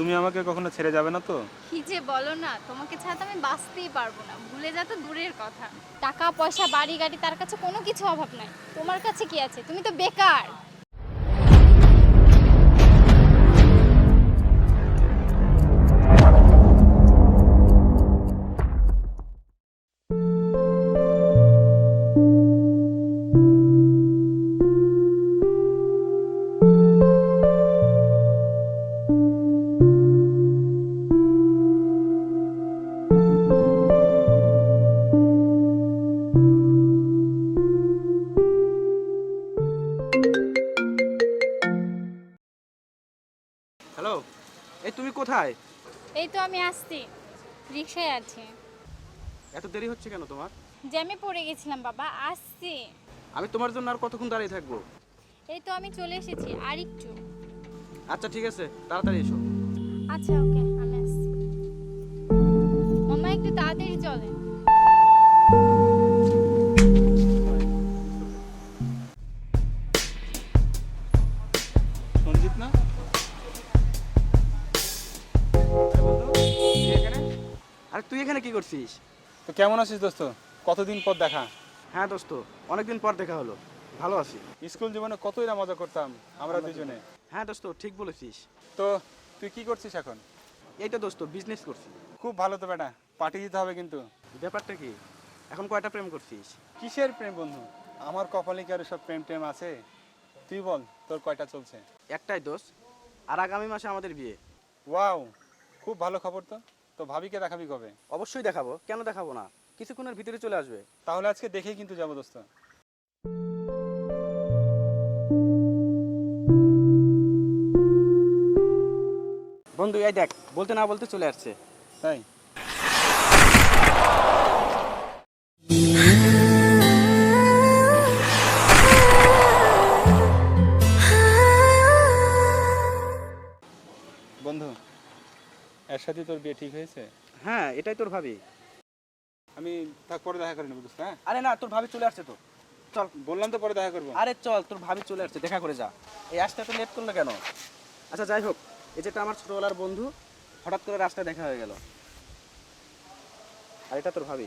তুমি আমাকে কখনো ছেড়ে যাবে না তো? কি যে বলো না, তোমাকে ছাড়া তো আমি বাঁচতেই পারব না। ভুলে যা তো দূরের কথা। টাকা, পয়সা, বাড়ি, গাড়ি, তার কাছে কোনো কিছু অভাব নাই। তোমার কাছে কি আছে? তুমি তো বেকার। হ্যালো এই তুমি কোথায়? এই তো আমি আসছি। রিক্সায় আছি। এত দেরি হচ্ছে কেন তোমার? জ্যামে পড়ে গেছিলাম বাবা আসছি। আমি তোমার জন্য আর কতক্ষণ দাঁড়িয়ে থাকব? এই তো আমি চলে এসেছি আর একটু আচ্ছা ঠিক আছে তাড়াতাড়ি এসো। আচ্ছা ওকে আমি আসছি। মামা একটু তাড়াতাড়ি চলে সঞ্জিত না? আরে তুই এখানে কি করছিস? তো কেমন আছিস দোস্ত? কতদিন পর দেখা? হ্যাঁ দোস্ত অনেকদিন পর দেখা হলো। ভালো আছি। স্কুল জীবনে কতই না মজা করতাম আমরা দুজনে। হ্যাঁ দোস্ত ঠিক বলেছিস। তো তুই কি করছিস এখন? এই তো দোস্ত বিজনেস করছি। খুব ভালো তো বেটা পার্টি দিতে হবে কিন্তু। ব্যাপারটা কি? এখন কয়টা প্রেম করছিস? কিসের প্রেম বন্ধু? আমার কপালে কি আর সব প্রেম টেম আছে? তুই বল তোর কয়টা চলছে? একটাই দোষ আর আগামী মাসে আমাদের বিয়ে। ওয়াও খুব ভালো খবর তো। তো ভাবিকে দেখাবি কবে? অবশ্যই দেখাবো। কেন দেখাবো না? কিছুক্ষণের ভিতরে চলে আসবে। তাহলে আজকে দেখেই কিন্তু যাব দোস্ত। বন্ধু এই দেখ বলতে না বলতে চলে আসছে। তাই? এর সাথে তোর বিয়ে ঠিক হয়েছে? হ্যাঁ এটাই তোর ভাবি। আমি থাক পরে দেখা করে নেব দোস্ত হ্যাঁ? আরে না তোর ভাবি চলে আসছে তো। চল। বললাম তো পরে দেখা করব। আরে চল তোর ভাবি চলে আসছে দেখা করে যা। এই আসতে এত লেট করল কেন? আচ্ছা যাই হোক এই যেটা আমার ছোটবেলার বন্ধু হঠাৎ করে রাস্তায় দেখা হয়ে গেল। আর এটা তোর ভাবি।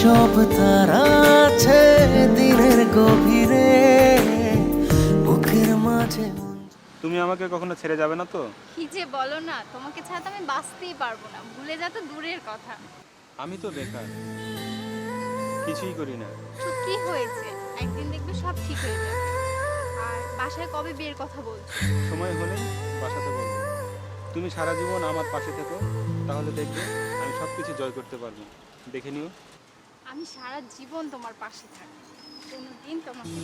সব তারা আছে দিনের গভীরে। বুকের মাঝে তুমি আমাকে কখনো ছেড়ে যাবে না তো? কি যে বলো না তোমাকে ছাড়া তো আমি বাঁচতেই পারব না। ভুলে যা তো দূরের কথা। আমি তো বেকার। কিছুই করি না। তো কি হয়েছে? একদিন দেখবে সব ঠিক হয়ে যাবে। আর বাসায় কবে বিয়ের কথা বলছো? সময় হলে বাসাতে বলব তুমি সারা জীবন আমার পাশে থেকো তাহলে দেখবে আমি সব কিছু জয় করতে পারব। দেখে নিও। আমি সারা জীবন তোমার পাশে থাকব কোনোদিন তোমাকে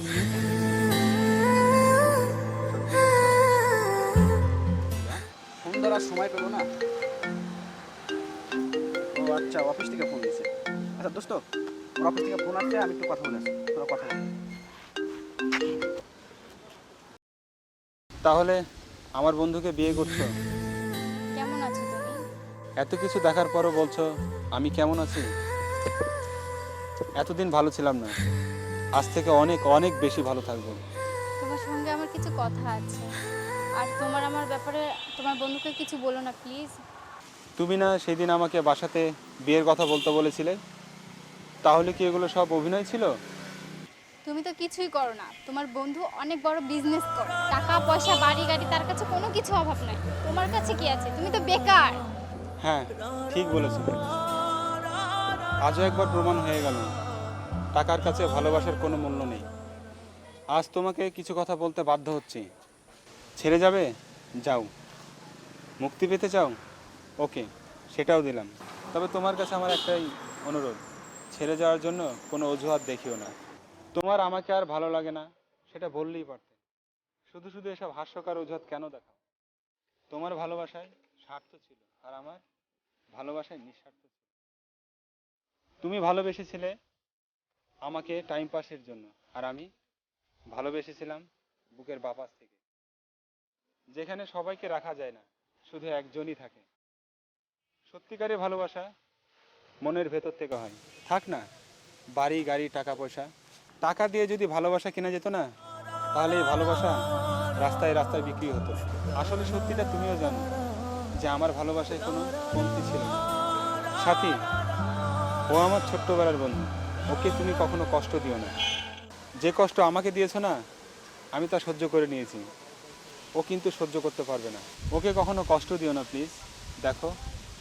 ফোন ধরার সময় পেল না? ও আচ্ছা অফিস থেকে ফোন দিয়েছে। আচ্ছা দোস্ত ওর অফিস থেকে ফোন আসছে আমি একটু কথা বলে আসি। তোরা কথা বল তাহলে আমার বন্ধুকে বিয়ে করছ? কেমন আছো তুমি? এত কিছু দেখার পরও বলছো আমি কেমন আছি? এতদিন ভালো ছিলাম না। আজ থেকে অনেক অনেক বেশি ভালো থাকব। তোমার সঙ্গে আমার কিছু কথা আছে। আর তোমার আমার ব্যাপারে তোমার বন্ধুকে কিছু বলো না প্লিজ তুমি না সেদিন আমাকে বাসাতে বিয়ের কথা বলতে বলেছিলে। তাহলে কি এগুলো সব অভিনয় ছিল? তুমি তো কিছুই করো না। তোমার বন্ধু অনেক বড় বিজনেস করে। টাকা পয়সা বাড়ি গাড়ি তার কাছে কোনো কিছু অভাব নাই। তোমার কাছে কি আছে? তুমি তো বেকার। হ্যাঁ ঠিক বলেছ। আজও একবার প্রমাণ হয়ে গেল। টাকার কাছে ভালোবাসার কোনো মূল্য নেই। আজ তোমাকে কিছু কথা বলতে বাধ্য হচ্ছি। ছেড়ে যাবে? যাও। মুক্তি পেতে চাও? ওকে, সেটাও দিলাম। তবে তোমার কাছে আমার একটাই অনুরোধ। ছেড়ে যাওয়ার জন্য কোনো অজুহাত দেখিও না। তোমার আমাকে আর ভালো লাগে না, সেটা বললেই পারতে। শুধু শুধু এসব হাস্যকর অজুহাত কেন দেখাও? তোমার ভালোবাসায় স্বার্থ ছিল, আর আমার ভালোবাসায় নিঃস্বার্থ ছিল। তুমি ভালোবেসেছিলে আমাকে টাইম পাসের জন্য, আর আমি ভালোবেসেছিলাম বুকের বাপাস থেকে। যেখানে সবাইকে রাখা যায় না, শুধু একজনই থাকে। সত্যিকারের ভালোবাসা মনের ভেতর থেকে হয়। থাক না, বাড়ি, গাড়ি, টাকা, পয়সা। টাকা দিয়ে যদি ভালোবাসা কেনা যেত না তাহলে এই ভালোবাসা রাস্তায় রাস্তায় বিক্রি হতো। আসলে সত্যিটা তুমিও জানো যে আমার ভালোবাসায় কোনো কমতি ছিল সাথী ও আমার ছোট্টবেলার বন্ধু। ওকে তুমি কখনো কষ্ট দিও না। যে কষ্ট আমাকে দিয়েছ না আমি তা সহ্য করে নিয়েছি। ও কিন্তু সহ্য করতে পারবে না। ওকে কখনো কষ্ট দিও না প্লিজ। দেখো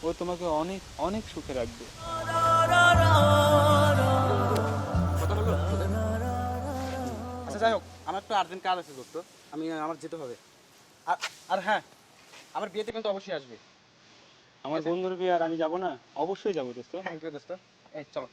ও তোমাকে অনেক অনেক সুখে রাখবে। আচ্ছা যাই হোক আমার একটু আর্জেন্ট কাজ আছে দোস্ত। আমি আমার যেতে হবে। আর আর হ্যাঁ আমার বিয়েতে কিন্তু অবশ্যই আসবে। আমার বন্ধুর বিয়ে আর আমি যাব না? অবশ্যই যাব দোস্ত। থ্যাংক ইউ দোস্ত। এই চলো